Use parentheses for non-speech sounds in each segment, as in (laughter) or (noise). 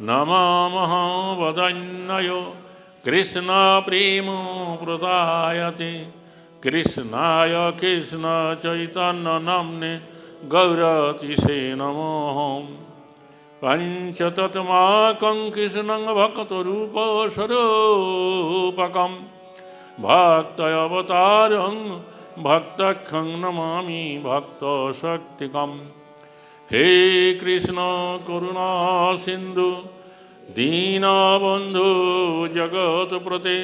নমামহ বদন্যয় কৃষ্ণ প্রেম প্রদায়তে কৃষ্ণায় কৃষ্ণ চৈতন্য নাম্নে গৌরতিষে নমঃ পঞ্চতত্মাকং কৃষ্ণং ভক্তরূপস্বরূপকম হে কৃষ্ণ করুণা সিন্ধু দীনবন্ধু জগৎপ্রতে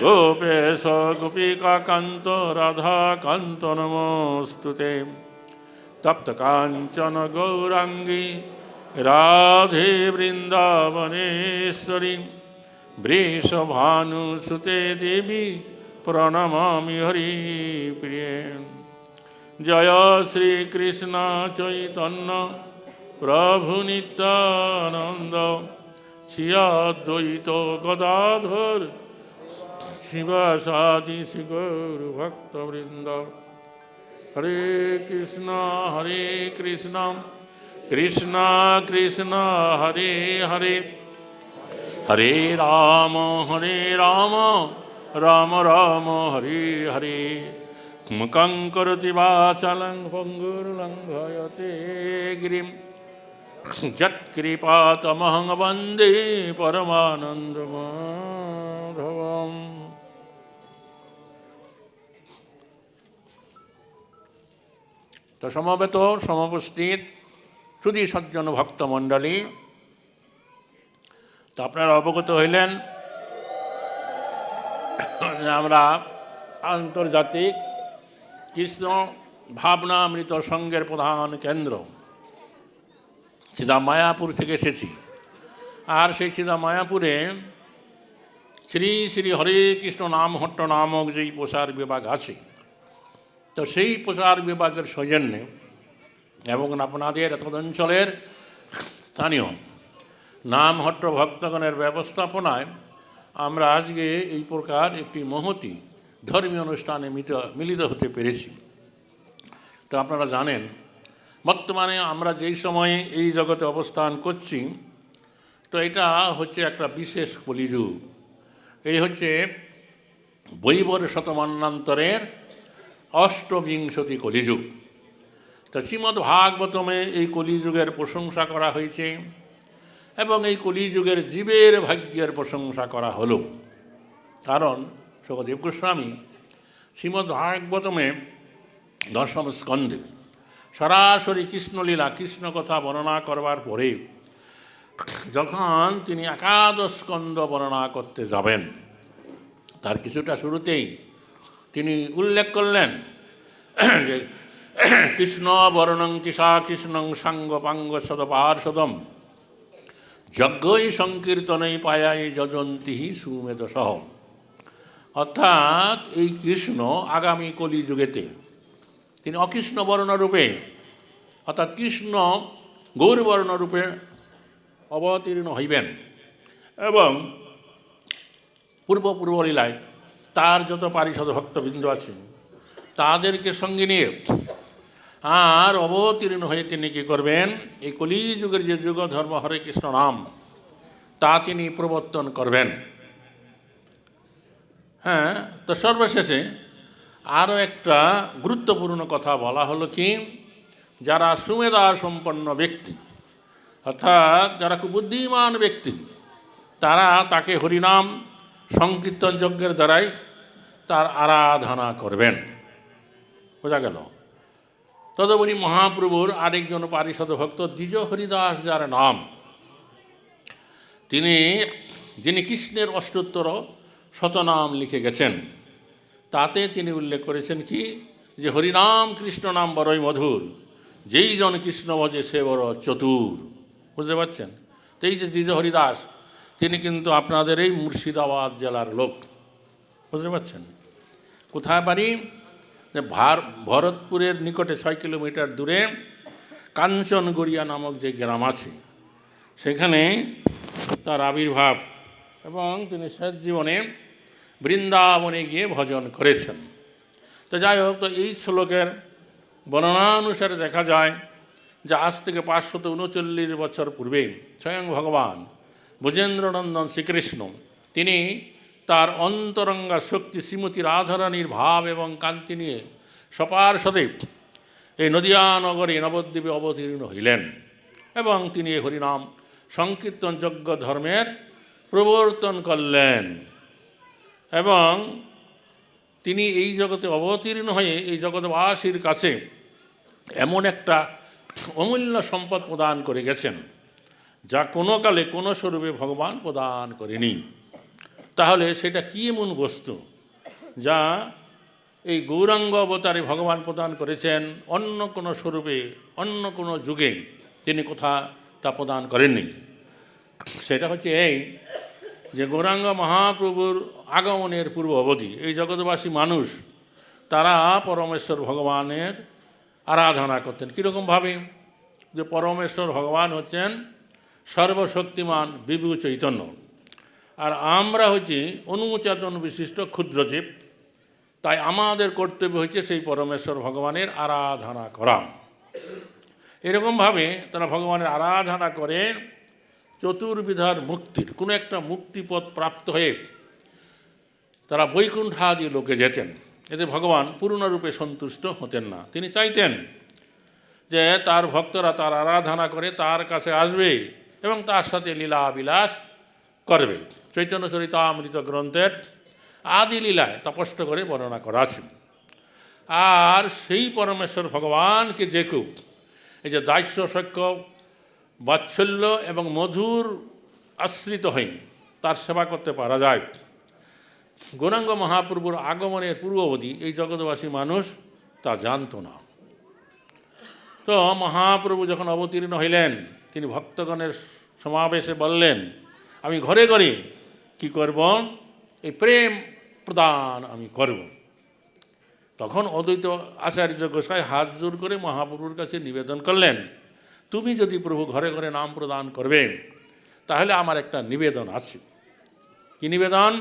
গোপেশ গোপিকাকান্ত, রাধাকান্ত নমস্তুতে। তপ্ত কাঞ্চন গৌরাঙ্গী, রাধে বৃন্দাবনেশ্বরী, বৃষভানুসুতে দেবী, প্রণমামি হরি প্রিয়ে। জয় শ্রীকৃষ্ণ চৈতন্য প্রভু নিত্যানন্দ। শ্রিয়াদ্বৈত গদাধর শিবাসাদি শিগৌর ভক্তবৃন্দ। হরে কৃষ্ণ হরে কৃষ্ণ কৃষ্ণ কৃষ্ণ, হরে হরে। হরে রাম হরে রাম রাম রাম, হরে হরে। মুখং করতি বাচলং পঙ্গুর্লঙ্ঘয়তে গিরিম যৎকৃপাতমহং বন্দে পরমানন্দমাধবম তো সমবেত সমবস্থিত শুধু সজ্জন ভক্তমণ্ডলী তো আপনারা অবগত হইলেন আমরা আন্তর্জাতিক কৃষ্ণ ভাবনামৃত সঙ্গের প্রধান কেন্দ্র। সিধা মায়াপুর থেকে এসেছি। আর সেই সিধা মায়াপুরে শ্রী শ্রী হরে কৃষ্ণ নামহট্ট নামক যেই প্রসার বিভাগ আছে, তো সেই প্রচার বিভাগের সৌজন্যে এবং আপনাদের অঞ্চলের স্থানীয় নামহট্ট ভক্তগণের ব্যবস্থাপনায় আমরা আজকে এই প্রকার একটি মহতি ধর্মীয় অনুষ্ঠানে মিলিত মিলিত হতে পেরেছি। তো আপনারা জানেন, বর্তমানে আমরা যেই সময়ে এই জগতে অবস্থান করছি, তো এটা হচ্ছে একটা বিশেষ কলিযুগ। এই হচ্ছে বৈবর শতমান্নান্তরের অষ্টবিংশতি কলিযুগ। তো শ্রীমদ্ ভাগবতমে এই কলিযুগের প্রশংসা করা হয়েছে এবং এই কলিযুগের জীবের ভাগ্যের প্রশংসা করা হলো। কারণ সুখদেব গোস্বামী শ্রীমদ্ ভাগবতমে দশম স্কন্ধে সরাসরি কৃষ্ণলীলা কৃষ্ণ কথা বর্ণনা করবার পরে যখন তিনি একাদশ স্কন্ধ বর্ণনা করতে যাবেন, তার কিছুটা শুরুতেই তিনি উল্লেখ করলেন যে কৃষ্ণ বর্ণং তিসা কৃষ্ণং সাঙ্গ পাঙ্গ সদপার্ষদম যজ্ঞই সংকীর্তনই পায়াই যজন্তি সুমেধ সহ অর্থাৎ এই কৃষ্ণ আগামী কলিযুগেতে, তিনি অকৃষ্ণ বর্ণরূপে, অর্থাৎ কৃষ্ণ গৌরবর্ণরূপে অবতীর্ণ হইবেন এবং পূর্ব পূর্ব লীলায় তার যত পারিষদ ভক্তবৃন্দ আছে তাদেরকে সঙ্গে নিয়ে আর অবতীর্ণ হয়ে তিনি কী করবেন? এই কলিযুগের যে যুগ ধর্ম হরে কৃষ্ণ নাম, তা তিনি প্রবর্তন করবেন। হ্যাঁ তো সর্বশেষে আরও একটা গুরুত্বপূর্ণ কথা বলা হলো কি, যারা সুমেধা সম্পন্ন ব্যক্তি, অর্থাৎ যারা খুব বুদ্ধিমান ব্যক্তি, তারা তাকে হরিনাম, সংকীর্তন যজ্ঞের দ্বারাই তার আরাধনা করবেন। বোঝা গেল? তদুপরি মহাপ্রভুর আরেকজন পারিষদ ভক্ত দ্বিজ হরিদাস যার নাম, তিনি, যিনি কৃষ্ণের অষ্টোত্তর শতনাম লিখে গেছেন। তাতে তিনি উল্লেখ করেছেন কি? যে হরিনাম কৃষ্ণ নাম বড়ই মধুর, যেই জন কৃষ্ণ ভজে সে বড় চতুর। বুঝতে পারছেন? তো এই যে দ্বিজ হরিদাস, তিনি কিন্তু আপনাদের এই মুর্শিদাবাদ জেলার লোক। বুঝতে পারছেন? কোথায় বাড়ি? যে ভার, ভরতপুরের নিকটে ছয় কিলোমিটার দূরে কাঞ্চনগড়িয়া নামক যে গ্রাম আছে, সেখানে তার আবির্ভাব এবং তিনি শেষ জীবনে বৃন্দাবনে গিয়ে ভজন করেছেন। তো যাই হোক, তো এই শ্লোকের বর্ণনানুসারে দেখা যায় যে আজ থেকে পাঁচশত উনচল্লিশ বছর পূর্বে স্বয়ং ভগবান ভুজেন্দ্রনন্দন শ্রীকৃষ্ণ, তিনি তার অন্তরঙ্গা শক্তি শ্রীমতী রাধারানীর ভাব এবং কান্তি নিয়ে সপার সদেব এই নদিয়া নগরে নবদ্বীপে অবতীর্ণ হইলেন এবং তিনি হরিনাম সংকীর্তন যজ্ঞ ধর্মের প্রবর্তন করলেন। এবং তিনি এই জগতে অবতীর্ণ হয়ে এই জগৎবাসীর কাছে এমন একটা অমূল্য সম্পদ প্রদান করে গেছেন, যা কোনো কালে কোনো স্বরূপে ভগবান প্রদান করেনি। তাহলে সেটা কী এমন বস্তু যা এই গৌরাঙ্গ অবতারে ভগবান প্রদান করেছেন? অন্য কোনো স্বরূপে, অন্য কোনো যুগে তিনি কোথা তা প্রদান করেননি। সেটা হচ্ছে এই যে গৌরাঙ্গ মহাপ্রভুর আগমনের পূর্ব অবধি এই জগৎবাসী মানুষ, তারা পরমেশ্বর ভগবানের আরাধনা করতেন। কীরকমভাবে যে পরমেশ্বর ভগবান হচ্ছেন সর্বশক্তিমান বিভু চৈতন্য। আর আমরা হচ্ছি অনুচেতন বিশিষ্ট ক্ষুদ্রজীব তাই আমাদের কর্তব্য হচ্ছে সেই পরমেশ্বর ভগবানের আরাধনা করা। এরকমভাবে তারা ভগবানের আরাধনা করে চতুর্বিধার মুক্তির, কোনো একটা মুক্তিপথ প্রাপ্ত হয়ে তারা বৈকুণ্ঠাদি লোকে যেতেন। এতে ভগবান পূর্ণরূপে সন্তুষ্ট হতেন না। তিনি চাইতেন যে তার ভক্তরা তার আরাধনা করে তার কাছে আসবে এবং তার সাথে লীলা বিলাস করবে। চৈতন্য চরিতামৃত গ্রন্থের আদি লীলায় তপস্ত করে বর্ণনা করা আছে। আর সেই পরমেশ্বর ভগবানকে যে কেউ এই যে দাস্য সক্ষ বাৎসল্য এবং মধুর আশ্রিত হয়ে তার সেবা করতে পারা যায়। গৌরাঙ্গ মহাপ্রভুর আগমনের পূর্ববধি এই জগৎবাসী মানুষ তা জানতো না। তো মহাপ্রভু যখন অবতীর্ণ হইলেন, তিনি ভক্তগণের সমাবেশে বললেন, আমি ঘরে ঘরে কি করব? এই প্রেম প্রদান আমি করব। তখন অদ্বৈত আচার্য গোসাই হাত জোর করে মহাপ্রভুর কাছে নিবেদন করলেন তুমি যদি প্রভু ঘরে ঘরে নাম প্রদান করবে, তাহলে আমার একটা নিবেদন আছে। কি নিবেদন?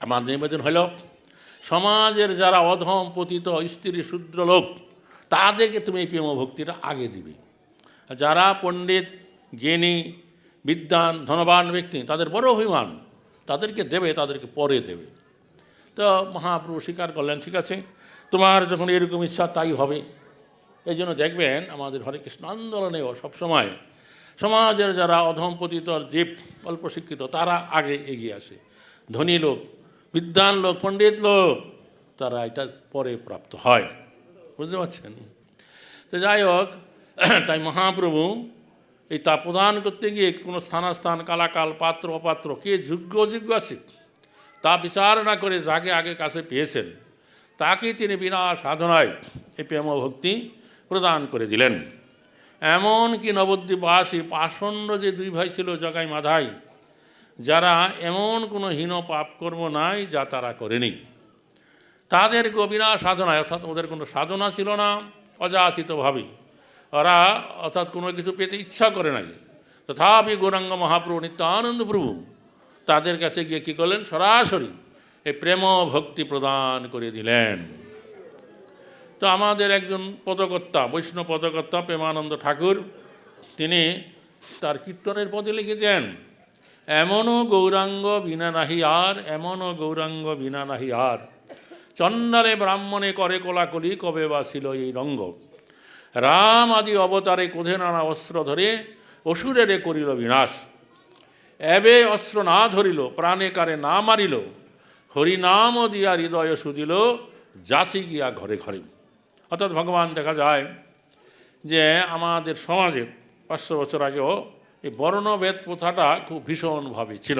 আমার নিবেদন হলো, সমাজের যারা অধম, পতিত, স্ত্রী, শূদ্র লোক, তাদেরকে তুমি এই প্রেম ভক্তিটা আগে দিবে। যারা পণ্ডিত, জ্ঞানী বিদ্যান ধনবান ব্যক্তি, তাদের বড় অভিমান, তাদেরকে দেবে, তাদেরকে পরে দেবে। তো মহাপ্রভু স্বীকার করলেন, ঠিক আছে, তোমার যখন এরকম ইচ্ছা, তাই হবে। এই জন্য দেখবেন আমাদের হরে কৃষ্ণ আন্দোলনেও সবসময় সমাজের যারা অধম পতিত জীব, অল্প শিক্ষিত, তারা আগে এগিয়ে আসে। ধনী লোক বিদ্যান লোক, পণ্ডিত লোক, তারা এটা পরে প্রাপ্ত হয়। বুঝতে পারছেন? তো যাই হোক, (clears throat) তাই মহাপ্রভু এই তা প্রদান করতে গিয়ে কোনো স্থানাস্থান, কালাকাল, পাত্র, অপাত্র, কে যোগ্য অযোগ্য আছে? তা বিচার না করে যাকে আগে কাছে পেয়েছেন তাকে তিনি বিনা সাধনায় এই প্রেম ভক্তি প্রদান করে দিলেন। এমন কি নবদ্বীপবাসী পাষণ্ড যে দুই ভাই ছিল জগাই মাধাই, যারা এমন কোনো হীন পাপকর্ম নাই যা তারা করেনি। তাদের বিনা সাধনায়, অর্থাৎ ওদের কোনো সাধনা ছিল না, অযাচিতভাবে। ওরা, অর্থাৎ কোনো কিছু পেতে ইচ্ছা করে নাই। তথাপি গৌরাঙ্গ মহাপ্রভু নিত্যানন্দ প্রভু তাদের কাছে গিয়ে কী করলেন? সরাসরি এই প্রেম ভক্তি প্রদান করে দিলেন। তো আমাদের একজন পদকর্তা, বৈষ্ণব পদকর্তা প্রেমানন্দ ঠাকুর, তিনি তার কীর্তনের পদে লিখেছেন, এমনও গৌরাঙ্গ বিনা নাহি আর, এমনও গৌরাঙ্গ বিনা নাহি আর। চন্দারে ব্রাহ্মণে করে কোলাকলি, কবে বা ছিল এই রঙ্গ? রাম আদি অবতারে কোধে নানা অস্ত্র ধরে, অসুরেরে করিল বিনাশ। এবে অস্ত্র না ধরিল, প্রাণে কারে না মারিল। হরিনাম দিয়া হৃদয় সুদিল যাসি গিয়া ঘরে ঘরে। অর্থাৎ ভগবান দেখা যায় যে আমাদের সমাজে পাঁচশো বছর আগেও এই বর্ণভেদ প্রথাটা খুব ভীষণভাবে ছিল।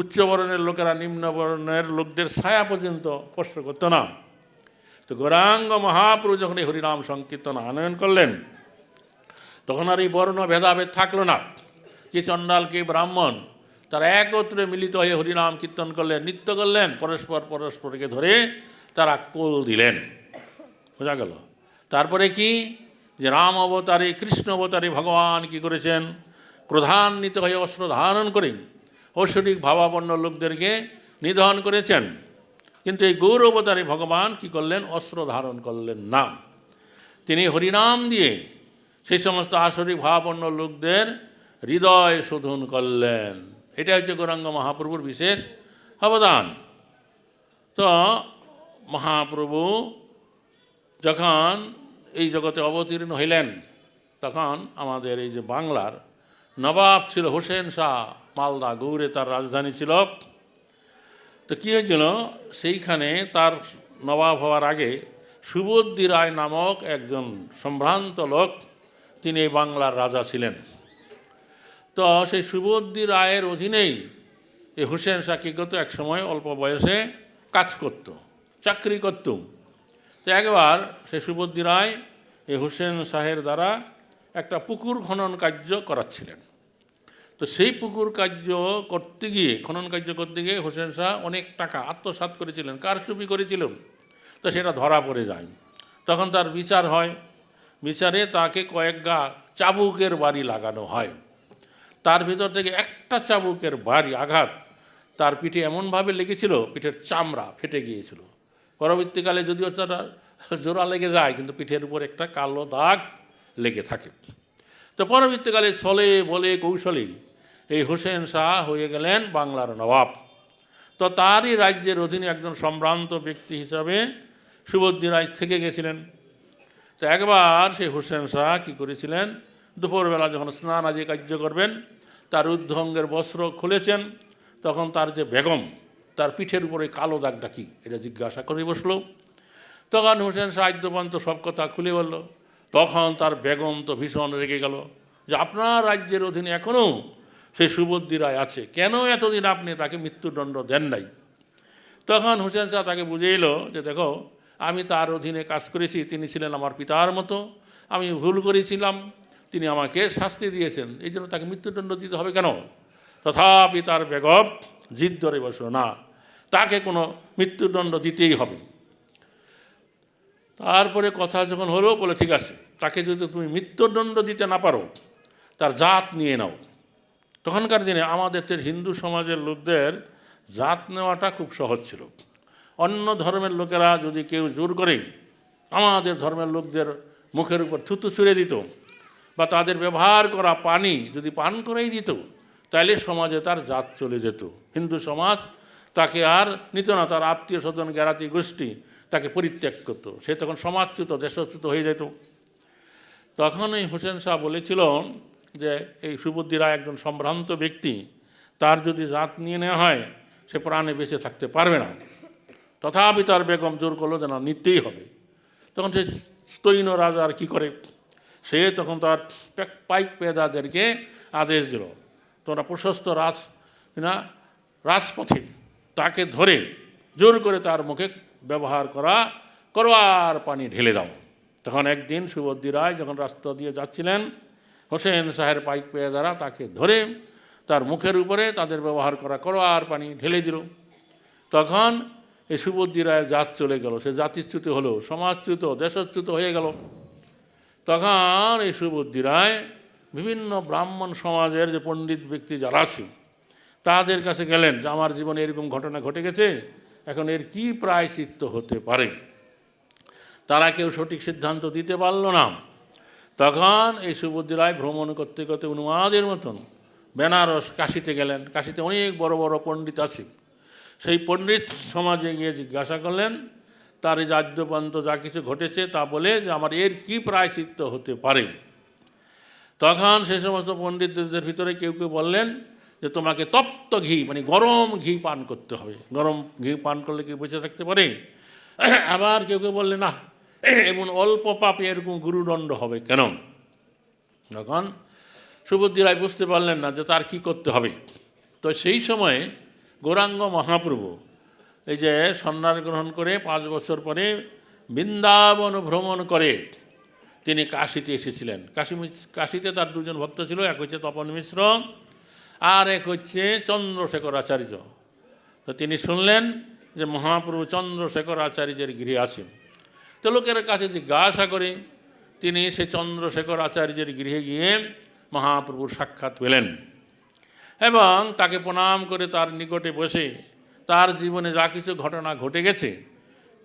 উচ্চ বর্ণের লোকেরা নিম্ন বর্ণের লোকদের ছায়া পর্যন্ত স্পর্শ করতো না। তো গৌরাঙ্গ মহাপ্রভু যখন এই হরিনাম সংকীর্তন আনয়ন করলেন, তখন আর এই বর্ণ ভেদাভেদ থাকল না। কে চণ্ডাল, কে ব্রাহ্মণ, তারা একত্রে মিলিত হয়ে হরিনাম কীর্তন করলেন, নৃত্য করলেন, পরস্পর পরস্পরকে ধরে তারা কোল দিলেন। বোঝা গেল। তারপরে কি? যে রাম অবতারে, কৃষ্ণ অবতারে ভগবান কি করেছেন? ক্রধান্বিত হয়ে অস্ত্র ধারণ করে ঐশ্বরিক ভাবাপন্ন লোকদেরকে নিধন করেছেন। কিন্তু এই গৌর অবতারে ভগবান কি করলেন? অস্ত্র ধারণ করলেন না। তিনি হরিনাম দিয়ে সেই সমস্ত আসরিক ভাবাপন্ন লোকদের হৃদয় শোধন করলেন। এটা হচ্ছে গৌরাঙ্গ মহাপ্রভুর বিশেষ অবদান। তো মহাপ্রভু যখন এই জগতে অবতীর্ণ হইলেন, তখন আমাদের এই যে বাংলার নবাব ছিল হোসেন শাহ, মালদা গৌড়ে তার রাজধানী ছিল। তো কী হয়েছিল? সেইখানে তার নবাব হওয়ার আগে সুবুদ্ধি রায় নামক একজন সম্ভ্রান্ত লোক, তিনি এই বাংলার রাজা ছিলেন। তো সেই সুবুদ্ধি রায়ের অধীনেই এই হুসেন শাহ কী করতো? এক সময় অল্প বয়সে কাজ করত, চাকরি করত। তো একবার সেই সুবুদ্ধি রায় এই হুসেন শাহের দ্বারা একটা পুকুর খনন কার্য করাচ্ছিলেন। তো সেই পুকুর কার্য করতে গিয়ে, খনন কার্য করতে গিয়ে হোসেন শাহ অনেক টাকা আত্মসাৎ করেছিলেন, কারচুপি করেছিলেন। তো সেটা ধরা পড়ে যায়। তখন তার বিচার হয়। বিচারে তাকে কয়েক গা চাবুকের বাড়ি লাগানো হয়। তার ভিতর থেকে একটা চাবুকের বাড়ি আঘাত তার পিঠে এমনভাবে লেগেছিল, পিঠের চামড়া ফেটে গিয়েছিল। পরবর্তীকালে যদিও তারা জোড়া লেগে যায়, কিন্তু পিঠের উপর একটা কালো দাগ লেগে থাকে। তো পরবর্তীকালে ছলে বলে কৌশলে এই হোসেন শাহ হয়ে গেলেন বাংলার নবাব। তো তারই রাজ্যের অধীনে একজন সম্ভ্রান্ত ব্যক্তি হিসাবে সুবদ্দি রায় থেকে গেছিলেন। তো একবার সেই হোসেন শাহ কী করেছিলেন? দুপুরবেলা যখন স্নান আদি কার্য করবেন, তার ঊর্ধ্বঙ্গের বস্ত্র খুলেছেন, তখন তার যে বেগম তার পিঠের উপরে কালো দাগটা কি এটা জিজ্ঞাসা করে বসল। তখন হোসেন সাহায্যপন্ত সব কথা খুলে বলল। তখন তার বেগম তো ভীষণ রেগে গেল যে, আপনার রাজ্যের অধীনে এখনও সেই সুবুদ্ধি রায় আছে, কেন এতদিন আপনি তাকে মৃত্যুদণ্ড দেন নাই? তখন হোসেন শাহ তাকে বুঝিয়ে এলো যে, দেখো, আমি তার অধীনে কাজ করেছি, তিনি ছিলেন আমার পিতার মতো, আমি ভুল করেছিলাম, তিনি আমাকে শাস্তি দিয়েছেন, এই জন্য তাকে মৃত্যুদণ্ড দিতে হবে কেন? তথাপি তার বেগম জিদ ধরে বসল, না তাকে কোনো মৃত্যুদণ্ড দিতেই হবে। তারপরে কথা যখন হলো, বলে, ঠিক আছে, তাকে যদি তুমি মৃত্যুদণ্ড দিতে না পারো, তার জাত নিয়ে নাও। তখনকার দিনে আমাদের হিন্দু সমাজের লোকদের জাত নেওয়াটা খুব সহজ ছিল। অন্য ধর্মের লোকেরা যদি কেউ জোর করে আমাদের ধর্মের লোকদের মুখের উপর থুতু ছুঁড়ে দিত বা তাদের ব্যবহার করা পানি যদি পান করেই দিত, তাহলে সমাজে তার জাত চলে যেত। হিন্দু সমাজ তাকে আর নিত না, তার আত্মীয় স্বজন জ্ঞাতি গোষ্ঠী তাকে পরিত্যাগ করতো। সে তখন সমাজচ্যুত দেশচ্যুত হয়ে যেত। তখন এই হোসেন শাহ বলেছিল যে, এই সুবুদ্ধি রায় একজন সম্ভ্রান্ত ব্যক্তি, তার যদি জাত নিয়ে নেওয়া হয়, সে প্রাণে বেঁচে থাকতে পারবে না। তথাপি তার বেগম জোর করল যে, না, নিতেই হবে। তখন সে স্তৈন রাজা আর কী করে? সে তখন তার পাইক পেদাদেরকে আদেশ দিল, তোমরা প্রশস্ত রাজ, না, রাজপথে তাকে ধরে জোর করে তার মুখে ব্যবহার করা করোয়ার পানি ঢেলে দাও। তখন একদিন সুবদ্দি রায় যখন রাস্তা দিয়ে যাচ্ছিলেন, হোসেন শাহের পাইক পেয়ে দ্বারা তাকে ধরে তার মুখের উপরে তাদের ব্যবহার করা করোয়ার পানি ঢেলে দিল। তখন এই সুবদ্দি রায়ের জাত চলে গেল, সে জাতিচ্যুত হলো, সমাজচ্যুত, দেশচ্যুত হয়ে গেল। তখন এই সুবুদ্ধি রায় বিভিন্ন ব্রাহ্মণ সমাজের যে পণ্ডিত ব্যক্তি যারা আছে তাদের কাছে গেলেন যে আমার জীবনে এরকম ঘটনা ঘটে গেছে, এখন এর কি প্রায়শ্চিত্ত হতে পারে? তারা কেউ সঠিক সিদ্ধান্ত দিতে পারল না। তখন এই সুবুদ্ধি রায় ভ্রমণ করতে করতে উন্মাদের মতন বেনারস কাশিতে গেলেন। কাশিতে অনেক বড় বড় পণ্ডিত আছে। সেই পণ্ডিত সমাজে গিয়ে জিজ্ঞাসা করলেন, তার এই রাজ্যপান্ত যা কিছু ঘটেছে তা বলে যে আমার এর কি প্রায়শ্চিত্ত হতে পারে? তখন সেই সমস্ত পণ্ডিতদের ভিতরে কেউ কেউ বললেন যে তোমাকে তপ্ত ঘি মানে গরম ঘি পান করতে হবে। গরম ঘি পান করলে কি বেঁচে থাকতে পারে? আবার কেউ কেউ বললে না এমন অল্প পাপে এরকম গুরুদণ্ড হবে কেন? তখন সুবুদ্ধি রায় বুঝতে পারলেন না যে তার কি করতে হবে। তো সেই সময়ে গৌরাঙ্গ মহাপ্রভু এই যে সন্ন্যাস গ্রহণ করে পাঁচ বছর পরে বৃন্দাবন ভ্রমণ করে তিনি কাশিতে এসেছিলেন। কাশী কাশিতে তার দুজন ভক্ত ছিল, এক হচ্ছে তপন মিশ্র আর এক হচ্ছে চন্দ্রশেখর আচার্য তো তিনি শুনলেন যে মহাপ্রভু চন্দ্রশেখর আচার্যের গৃহে আছেন। তো লোকের কাছে জিজ্ঞাসা করে তিনি সে চন্দ্রশেখর আচার্যের গৃহে গিয়ে মহাপ্রভুর সাক্ষাৎ পেলেন এবং তাকে প্রণাম করে তার নিকটে বসে তার জীবনে যা কিছু ঘটনা ঘটে গেছে,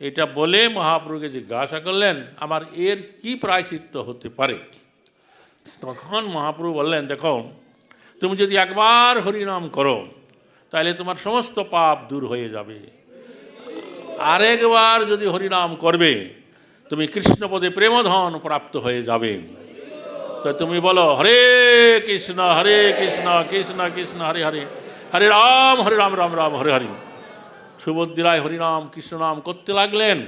এটা বলে মহাপ্রভুকে জিজ্ঞাসা করলেন, আমার এর কি প্রায়শ্চিত্ত হতে পারে? তখন মহাপ্রভু বললেন, দেখো তুমি যদি একবার হরিনাম করো, তাহলে তোমার সমস্ত পাপ দূর হয়ে যাবে। আরেকবার যদি হরিনাম করবে, তুমি কৃষ্ণপদে প্রেমধন প্রাপ্ত হয়ে যাবে। তো তুমি বলো, হরে কৃষ্ণ হরে কৃষ্ণ কৃষ্ণ কৃষ্ণ, হরে হরে হরে রাম হরে রাম রাম রাম, হরে হরে। সুভদ্রি রায় হরিনাম কৃষ্ণনাম করতে লাগলেন।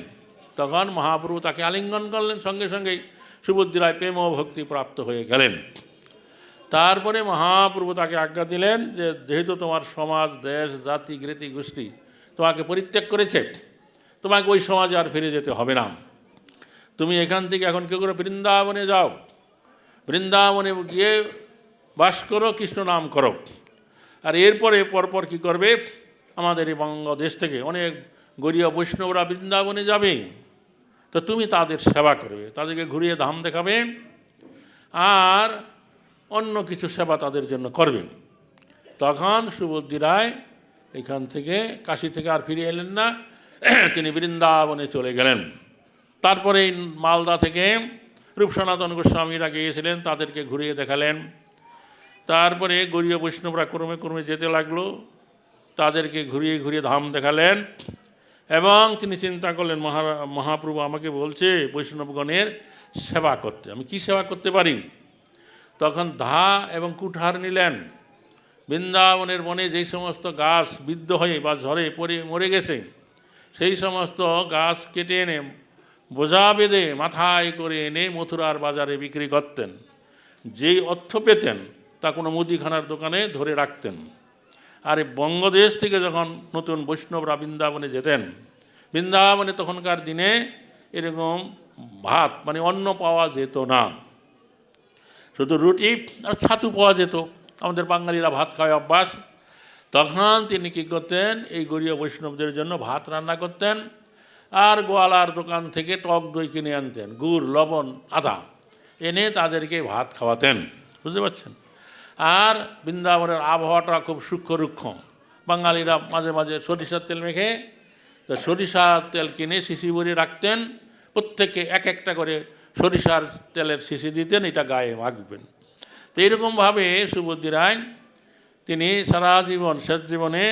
তখন মহাপ্রভু তাকে আলিঙ্গন করলেন। সঙ্গে সঙ্গে সুভদ্রি রায় প্রেম ভক্তি প্রাপ্ত হয়ে গেলেন। তারপরে মহাপ্রভু তাকে আজ্ঞা দিলেন যে যেহেতু তোমার সমাজ, দেশ, জাতি, গৃতি, গোষ্ঠী তোমাকে পরিত্যাগ করেছে, তোমাকে ওই সমাজে আর ফিরে যেতে হবে না। তুমি এখান থেকে এখন কেউ করে? বৃন্দাবনে যাও। বৃন্দাবনে গিয়ে বাস করো, কৃষ্ণ নাম করো। আর এরপরে পরপর কি করবে? আমাদের এই বঙ্গদেশ থেকে অনেক গরিয়া বৈষ্ণবরা বৃন্দাবনে যাবে। তো তুমি তাদের সেবা করবে, তাদেরকে ঘুরিয়ে ধাম দেখাবে। আর অন্য কিছু সেবা তাদের জন্য করবেন। তখন সুবুদ্ধি রায় এখান থেকে কাশি থেকে আর ফিরে এলেন না। (clears throat) তিনি বৃন্দাবনে চলে গেলেন। তারপরে মালদা থেকে রূপসনাতন গোস্বামীরা গিয়েছিলেন, তাদেরকে ঘুরিয়ে দেখালেন। তারপরে গরীয় বৈষ্ণবরা ক্রমে ক্রমে যেতে লাগল, তাদেরকে ঘুরিয়ে ঘুরিয়ে ধাম দেখালেন এবং তিনি চিন্তা করলেন মহা মহাপ্রভু আমাকে বলছে বৈষ্ণবগণের সেবা করতে। আমি কি সেবা করতে পারি? তখন ধা এবং কুঠার নিলেন। বৃন্দাবনের বনে যেই সমস্ত গাছ বিদ্ধ হয়ে বা ঝড়ে পড়ে, মরে গেছে, সেই সমস্ত গাছ কেটে এনে বোঝা বেঁধে মাথায় করে এনে মথুরার বাজারে বিক্রি করতেন। যেই অর্থ পেতেন তা কোনো মুদিখানার দোকানে ধরে রাখতেন। আর বঙ্গদেশ থেকে যখন নতুন বৈষ্ণবরা বৃন্দাবনে যেতেন, বৃন্দাবনে তখনকার দিনে এরকম ভাত মানে অন্ন পাওয়া যেত না। শুধু রুটি আর ছাতু পাওয়া যেত, আমাদের বাঙালিরা ভাত খাওয়া অভ্যাস, তখন তিনি কী করতেন, এই গরীয় বৈষ্ণবদের জন্য ভাত রান্না করতেন, আর গোয়ালার দোকান থেকে টক দই কিনে আনতেন, গুড়, লবণ, আদা, এনে তাদেরকে ভাত খাওয়াতেন, বুঝতে পারছেন? আর বৃন্দাবনের আবহাওয়াটা খুব সূক্ষ্ম রুক্ষ বাঙালিরা মাঝে মাঝে সরিষার তেল মেখে, তো সরিষার তেল কিনে শিশি ভরে রাখতেন, প্রত্যেকে এক একটা করে সরিষার তেলের শিশি দিতেন, এটা গায়ে মাখবেন। তো এইরকমভাবে সুবুদ্ধি রায় তিনি সারা জীবন, শেষ জীবনে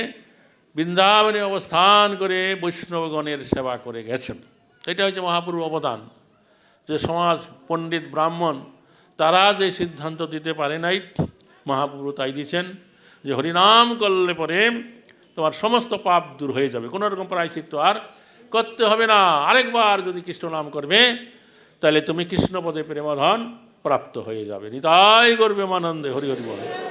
বৃন্দাবনে অবস্থান করে বৈষ্ণবগণের সেবা করে গেছেন। এটা হচ্ছে মহাপুরু অবদান, যে সমাজ পণ্ডিত ব্রাহ্মণ, তারা যে সিদ্ধান্ত দিতে পারে নাই মহাপুরু তাই দিয়েছেন যে হরিনাম করলে পরে তোমার সমস্ত পাপ দূর হয়ে যাবে। কোনো রকম আর করতে হবে না। আরেকবার যদি কৃষ্ণ নাম করবে তাহলে তুমি কৃষ্ণপদে প্রেমধন প্রাপ্ত হয়ে যাবে। নিতাই গর্বে মানন্দে হরি হরি বলে।